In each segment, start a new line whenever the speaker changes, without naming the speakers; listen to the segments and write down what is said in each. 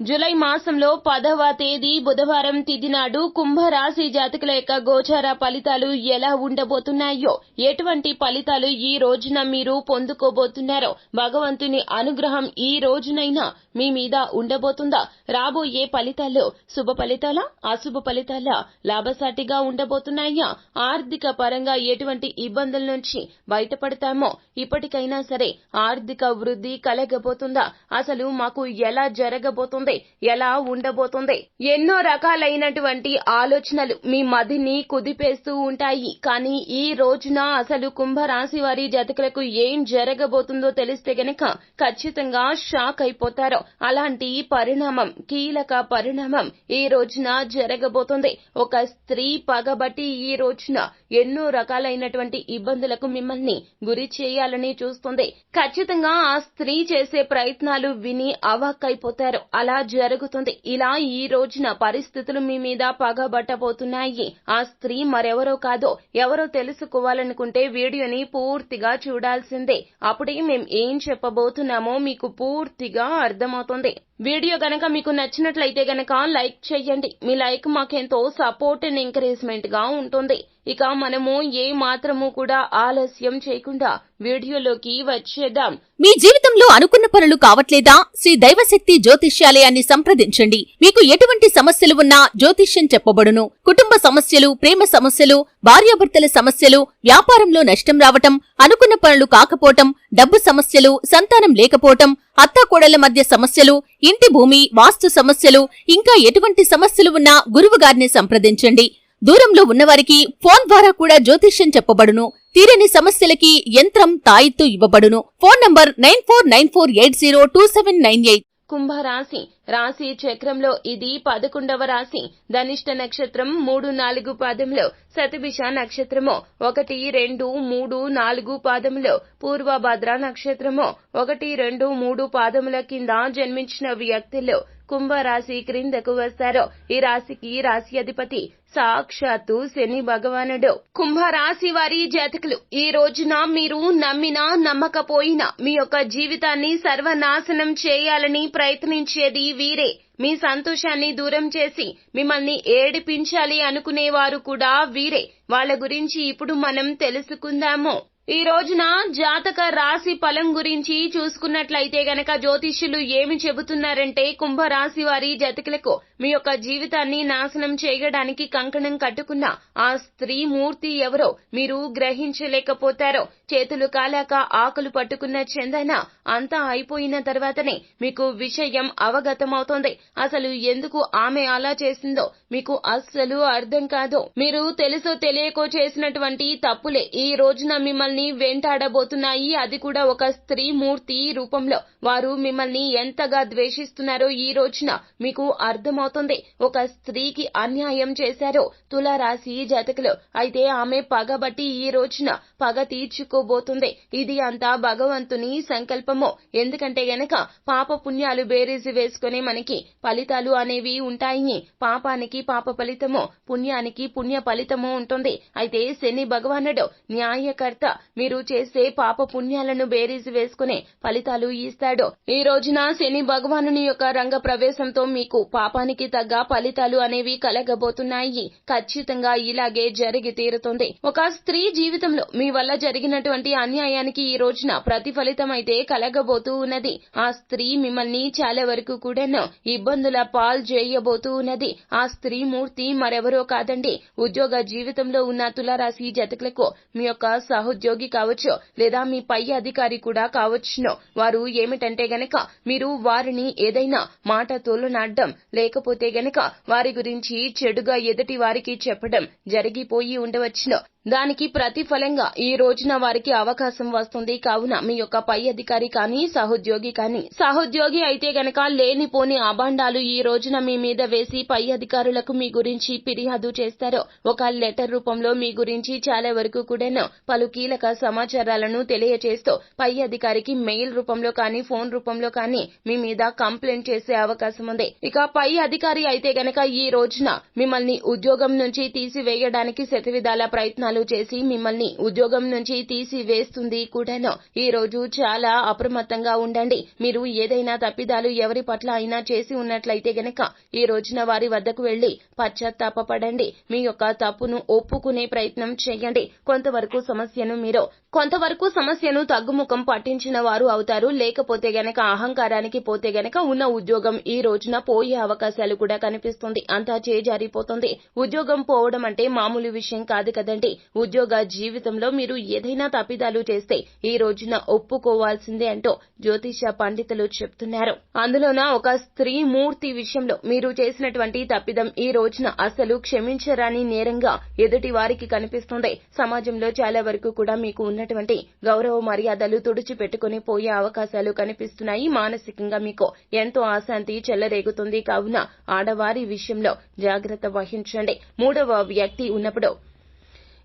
July మాసంలో పదవ తేదీ బుధవారం తిథి నాడు కుంభరాశి జాతకుల యొక్క గోచార ఫలితాలు ఎలా ఉండబోతున్నాయో? ఎటువంటి ఫలితాలు ఈ రోజున మీరు పొందుకోబోతున్నారో? భగవంతుని అనుగ్రహం ఈ రోజునైనా మీ మీద ఉండబోతుందా? రాబోయే ఫలితాల్లో శుభ ఫలితాల అశుభ ఫలితాల లాభసాటిగా ఉండబోతున్నాయా? ఆర్థిక పరంగా ఎటువంటి ఇబ్బందుల నుంచి బయటపడతామో? ఇప్పటికైనా సరే ఆర్థిక వృద్ధి కలగబోతుందా? అసలు మాకు ఎలా జరగబోతుంది? ఎలా ఉండబోతుంది? ఎన్నో రకాలైనటువంటి ఆలోచనలు మీ మదిని కుదిపేస్తూ ఉంటాయి. కానీ ఈ రోజున అసలు కుంభరాశి వారి జతకులకు ఏం జరగబోతుందో తెలిస్తే గనక ఖచ్చితంగా షాక్ అయిపోతారు. అలాంటి పరిణామం కీలక పరిణామం ఈ రోజున జరగబోతుంది. ఒక స్త్రీ పగబట్టి ఈ రోజున ఎన్నో రకాలైనటువంటి ఇబ్బందులకు మిమ్మల్ని గురి చేయాలని చూస్తుంది. ఖచ్చితంగా ఆ స్త్రీ చేసే ప్రయత్నాలు విని అవాక్కైపోతారు. అలా జరుగుతుంది? ఇలా ఈ రోజున పరిస్థితులు మీ మీద పగబట్టబోతున్నాయి. ఆ స్త్రీ మరెవరో కాదో ఎవరో తెలుసుకోవాలనుకుంటే వీడియోని పూర్తిగా చూడాల్సిందే. అప్పుడే మేం ఏం చెప్పబోతున్నామో మీకు పూర్తిగా అర్థమవుతుంది. వీడియో గనక మీకు నచ్చినట్లయితే గనక లైక్ చేయండి మీ లైక్ మాకెంతో సపోర్ట్ అండ్ ఎంకరేజ్మెంట్గా ఉంటుంది. ఇక మనము ఏ మాత్రము కూడా ఆలస్యం చేయకుండా వీడియోలోకి వచ్చేద్దాం.
మీ జీవితంలో అనుకున్న పనులు కావట్లేదా? శ్రీ దైవశక్తి జ్యోతిష్యాలయాన్ని సంప్రదించండి. మీకు ఎటువంటి సమస్యలు ఉన్నా జ్యోతిష్యం చెప్పబడును. కుటుంబ సమస్యలు ప్రేమ సమస్యలు భార్యాభర్తల సమస్యలు వ్యాపారంలో నష్టం రావటం అనుకున్న పనులు కాకపోవటం డబ్బు సమస్యలు సంతానం లేకపోవటం అత్తాకోడళ్ళ మధ్య సమస్యలు ఇంటి భూమి వాస్తు సమస్యలు ఇంకా ఎటువంటి సమస్యలు ఉన్నా గురువుగారిని సంప్రదించండి. దూరంలో ఉన్నవారికి ఫోన్ ద్వారా కూడా జ్యోతిష్యం చెప్పబడును. తీరని సమస్యలకి యంత్రం తాయిత్తు ఇవ్వబడును. Phone number nine four nine four eight zero two seven nine eight.
కుంభరాశి రాశి చక్రంలో ఇది పదకొండవ రాశి. ధనిష్ట నక్షత్రం మూడు నాలుగు పాదములో శతభిష నక్షత్రము ఒకటి రెండు మూడు నాలుగు పాదములో పూర్వభద్ర నక్షత్రము ఒకటి రెండు మూడు పాదముల కింద జన్మించిన వ్యక్తులు కుంభరాశి క్రిందకు వస్తారు. ఈ రాశికి రాశి అధిపతి సాక్షాత్తు శని భగవానుడు. కుంభరాశి వారి జాతకులు ఈ రోజున మీరు నమ్మినా నమ్మకపోయినా మీ యొక్క జీవితాన్ని సర్వనాశనం చేయాలని ప్రయత్నించేది వీరే. మీ సంతోషాన్ని దూరం చేసి మిమ్మల్ని ఏడిపించాలి అనుకునేవారు కూడా వీరే. వాళ్ళ గురించి ఇప్పుడు మనం తెలుసుకుందాము. ఈ రోజున జాతక రాశి ఫలం గురించి చూసుకున్నట్లయితే గనక జ్యోతిష్యులు ఏమి చెబుతున్నారంటే కుంభరాశి వారి జతకులకు మీ యొక్క జీవితాన్ని నాశనం చేయడానికి కంకణం కట్టుకున్న ఆ స్త్రీ మూర్తి ఎవరో మీరు గ్రహించలేకపోతారో చేతులు కాలాక ఆకులు పట్టుకున్న చందన అంతా అయిపోయిన తర్వాతనే మీకు విషయం అవగతమవుతోంది. అసలు ఎందుకు ఆమె అలా చేసిందో మీకు అస్సలు అర్థం కాదు. మీరు తెలుసో తెలియకో చేసినటువంటి తప్పులే ఈ రోజున మిమ్మల్ని వెంటాడబోతున్నాయి. అది కూడా ఒక స్త్రీ మూర్తి రూపంలో. వారు మిమ్మల్ని ఎంతగా ద్వేషిస్తున్నారో ఈ రోజున మీకు అర్థమవుతుంది. ఒక స్త్రీకి అన్యాయం చేశారో తులారాశి జాతకులు. అయితే ఆమె పగబట్టి ఈ రోజున పగ తీర్చుకోబోతుంది. ఇది అంతా భగవంతుని సంకల్పము. ఎందుకంటే గనక పాప పుణ్యాలు బేరీజు వేసుకుని మనకి ఫలితాలు అనేవి ఉంటాయి. పాపానికి పాప ఫలితము పుణ్యానికి పుణ్య ఫలితము ఉంటుంది. అయితే శని భగవానుడు న్యాయకర్త మీరు చేసే పాప పుణ్యాలను బేరీజు వేసుకునే ఫలితాలు ఇస్తాడు. ఈ రోజున శని భగవానుని యొక్క రంగ ప్రవేశంతో మీకు పాపానికి తగ్గ ఫలితాలు అనేవి కలగబోతున్నాయి. ఖచ్చితంగా ఇలాగే జరిగి తీరుతుంది. ఒక స్త్రీ జీవితంలో మీ వల్ల జరిగినటువంటి అన్యాయానికి ఈ రోజున ప్రతిఫలితం అయితే కలగబోతూ ఉన్నది. ఆ స్త్రీ మిమ్మల్ని చాలా వరకు కూడాను ఇబ్బందుల పాల్ చేయబోతూ ఉన్నది. ఆ స్త్రీ మూర్తి మరెవరో కాదండి. ఉద్యోగ జీవితంలో ఉన్న తులారాశి జతకులకు మీ యొక్క సహోద్యోగి కావచ్చు లేదా మీ పై అధికారి కూడా కావచ్చును. వారు ఏమిటంటే గనక మీరు వారిని ఏదైనా మాట తోలనాడడం లేకపోతే గనక వారి గురించి చెడుగా ఎదుటి వారికి చెప్పడం జరిగిపోయి ఉండవచ్చును. దానికి ప్రతిఫలంగా ఈ రోజున వారికి అవకాశం వస్తుంది. కావున మీ యొక్క పై అధికారి కానీ సహోద్యోగి కానీ సహోద్యోగి అయితే గనక లేనిపోని అభాండాలు ఈ రోజున మీ మీద వేసి పై అధికారులకు మీ గురించి ఫిర్యాదు చేస్తారు ఒక లెటర్ రూపంలో మీ గురించి చాలా వరకు కూడాను పలు కీలక సమాచారాలను తెలియజేస్తూ పై అధికారికి మెయిల్ రూపంలో కానీ ఫోన్ రూపంలో కానీ మీ మీద కంప్లైంట్ చేసే అవకాశం ఉంది. ఇక పై అధికారి అయితే గనక ఈ రోజున మిమ్మల్ని ఉద్యోగం నుంచి తీసివేయడానికి శతవిధాల ప్రయత్నాలు ప్రయత్నాలు చేసి మిమ్మల్ని ఉద్యోగం నుంచి తీసివేస్తుంది కూడాను ఈ రోజు చాలా అప్రమత్తంగా ఉండండి. మీరు ఏదైనా తప్పిదాలు ఎవరి పట్ల అయినా చేసి ఉన్నట్లయితే గనక ఈ రోజున వారి వద్దకు వెళ్ళి పశ్చాత్తాపడండి మీ యొక్క తప్పును ఒప్పుకునే ప్రయత్నం చేయండి. కొంతవరకు సమస్యను మీరు కొంతవరకు సమస్యను తగ్గుముఖం పట్టించిన వారు అవుతారు. లేకపోతే గనక అహంకారానికి పోతే గనక ఉన్న ఉద్యోగం ఈ రోజున పోయే అవకాశాలు కూడా కనిపిస్తుంది. అంతా చేజారిపోతుంది. ఉద్యోగం పోవడం అంటే మామూలు విషయం కాదు కదండి. ఉద్యోగ జీవితంలో మీరు ఏదైనా తప్పిదాలు చేస్తే ఈ రోజున ఒప్పుకోవాల్సిందే అంటూ జ్యోతిష పండితులు చెప్తున్నారు. అందులోన ఒక స్త్రీ మూర్తి విషయంలో మీరు చేసినటువంటి తప్పిదం ఈ రోజున అసలు క్షమించరాని నేరంగా ఎదుటి వారికి కనిపిస్తుంది. సమాజంలో చాలా వరకు కూడా మీకు ఉన్నటువంటి గౌరవ మర్యాదలు తుడిచిపెట్టుకుని పోయే అవకాశాలు కనిపిస్తున్నాయి. మానసికంగా మీకు ఎంతో అశాంతి చెల్లరేగుతుంది కావున ఆడవారి విషయంలో జాగ్రత్త వహించండి. మూడవ వ్యక్తి ఉన్నప్పుడు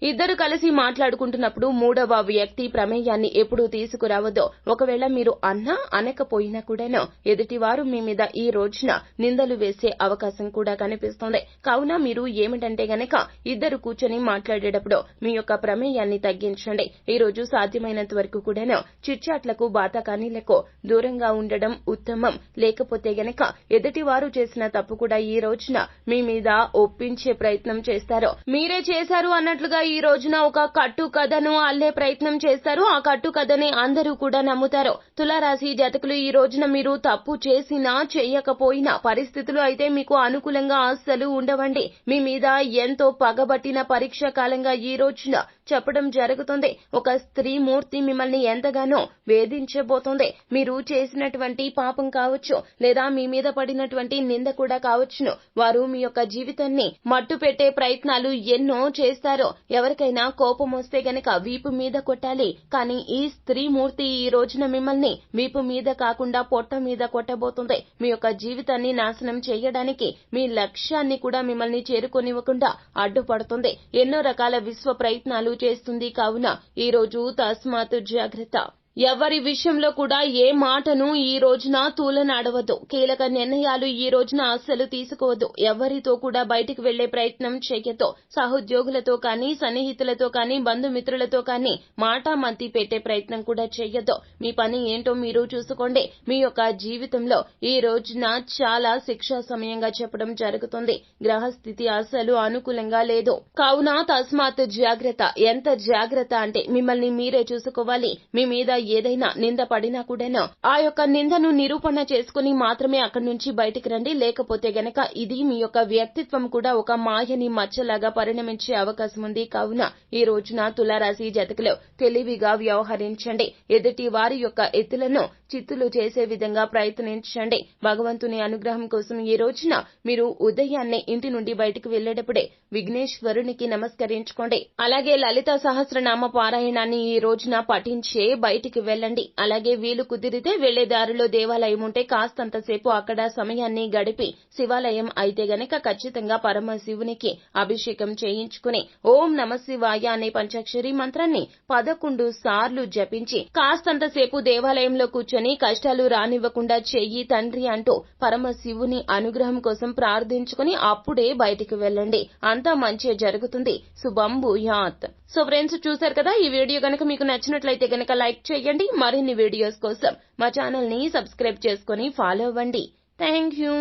ఇద్దరు కలిసి మాట్లాడుకుంటున్నప్పుడు మూడవ వ్యక్తి ప్రమేయాన్ని ఎప్పుడూ తీసుకురావద్దు ఒకవేళ మీరు అన్నా అనకపోయినా కూడాను ఎదుటివారు మీ మీద ఈ రోజున నిందలు వేసే అవకాశం కూడా కనిపిస్తోంది. కావున మీరు ఏమిటంటే గనక ఇద్దరు కూర్చొని మాట్లాడేటప్పుడు మీ యొక్క ప్రమేయాన్ని తగ్గించండి. ఈ రోజు సాధ్యమైనంత వరకు కూడాను చిట్చాట్లకు బాతకానీలకు దూరంగా ఉండడం ఉత్తమం. లేకపోతే గనక ఎదుటివారు చేసిన తప్పు కూడా ఈ రోజున మీ మీద ఒప్పించే ప్రయత్నం చేస్తారు. మీరే చేశారు అన్నట్లుగా ఈ రోజున ఒక కట్టు కథను అల్లే ప్రయత్నం చేస్తారు. ఆ కట్టు కథని అందరూ కూడా నమ్ముతారు. తులారాశి జాతకులు ఈ రోజున మీరు తప్పు చేసినా చేయకపోయినా పరిస్థితులు అయితే మీకు అనుకూలంగా అస్సలు ఉండవండి. మీ మీద ఎంతో పగబట్టిన పరీక్ష కాలంగా ఈ రోజున చెప్పడం జరుగుతుంది. ఒక స్త్రీ మూర్తి మిమ్మల్ని ఎంతగానో వేధించబోతుంది. మీరు చేసినటువంటి పాపం కావచ్చు లేదా మీ మీద పడినటువంటి నింద కూడా కావచ్చును. వారు మీ యొక్క జీవితాన్ని మట్టు పెట్టే ప్రయత్నాలు ఎన్నో చేస్తారు. ఎవరికైనా కోపం వస్తే గనక వీపు మీద కొట్టాలి. కానీ ఈ స్త్రీ మూర్తి ఈ రోజున మిమ్మల్ని వీపు మీద కాకుండా పొట్ట మీద కొట్టబోతుంది. మీ యొక్క జీవితాన్ని నాశనం చేయడానికి మీ లక్ష్యాన్ని కూడా మిమ్మల్ని చేరుకోనివ్వకుండా అడ్డుపడుతుంది. ఎన్నో రకాల విశ్వ ప్రయత్నాలు చేస్తుంది. కావున ఈ రోజు తస్మాత్ జాగ్రత్త. ఎవరి విషయంలో కూడా ఏ మాటను ఈ రోజున తూలనాడవద్దు. కీలక నిర్ణయాలు ఈ రోజున అస్సలు తీసుకోవద్దు. ఎవరితో కూడా బయటికి వెళ్ళే ప్రయత్నం చేయొద్దు సహోద్యోగులతో కానీ సన్నిహితులతో కానీ బంధుమిత్రులతో కానీ మాట మంతి పెట్టే ప్రయత్నం కూడా చేయొద్దు మీ పని ఏంటో మీరు చూసుకోండి. మీ యొక్క జీవితంలో ఈ రోజున చాలా శిక్షా సమయంగా చెప్పడం జరుగుతుంది. గ్రహస్థితి అస్సలు అనుకూలంగా లేదు. కావున తస్మాత్ జాగ్రత్త. ఎంత జాగ్రత్త అంటే మిమ్మల్ని మీరే చూసుకోవాలి. మీ మీద ఏదైనా నింద పడినా కూడాను ఆ యొక్క నిందను నిరూపణ చేసుకుని మాత్రమే అక్కడి నుంచి బయటికి రండి. లేకపోతే గనక ఇది మీ యొక్క వ్యక్తిత్వం కూడా ఒక మాయని మచ్చలాగా పరిణమించే అవకాశం ఉంది. కావున ఈ రోజున తులారాశి జతకులు తెలివిగా వ్యవహరించండి. ఎదుటి వారి యొక్క ఎత్తులను చిత్తులు చేసే విధంగా ప్రయత్నించండి. భగవంతుని అనుగ్రహం కోసం ఈ రోజున మీరు ఉదయాన్నే ఇంటి నుండి బయటకు వెళ్ళేటప్పుడే విఘ్నేశ్వరునికి నమస్కరించుకోండి. అలాగే లలిత సహస్రనామ పారాయణాన్ని ఈ రోజున పఠించే బయటికి వెళ్ళండి. అలాగే వీలు కుదిరితే వెళ్ళే దారిలో దేవాలయం ఉంటే కాస్తంతసేపు అక్కడ సమయాన్ని గడిపి శివాలయం అయితే గనక ఖచ్చితంగా పరమశివునికి అభిషేకం చేయించుకుని ఓం నమ శివాయ అనే పంచాక్షరి మంత్రాన్ని పదకొండు సార్లు జపించి కాస్తంతసేపు దేవాలయంలో కూర్చొని కష్టాలు రానివ్వకుండా చెయ్యి తండ్రి అంటూ పరమశివుని అనుగ్రహం కోసం ప్రార్థించుకుని అప్పుడే బయటికి వెళ్ళండి. అంతా మంచి జరుగుతుంది. శుభం భూయాత్. సో ఫ్రెండ్స్ చూశారు కదా? ఈ వీడియో గనక మీకు నచ్చినట్లయితే గనక లైక్ చేయండి. మరిన్ని వీడియోస్ కోసం మా ఛానల్ని సబ్స్క్రైబ్ చేసుకుని ఫాలో అవ్వండి. Thank you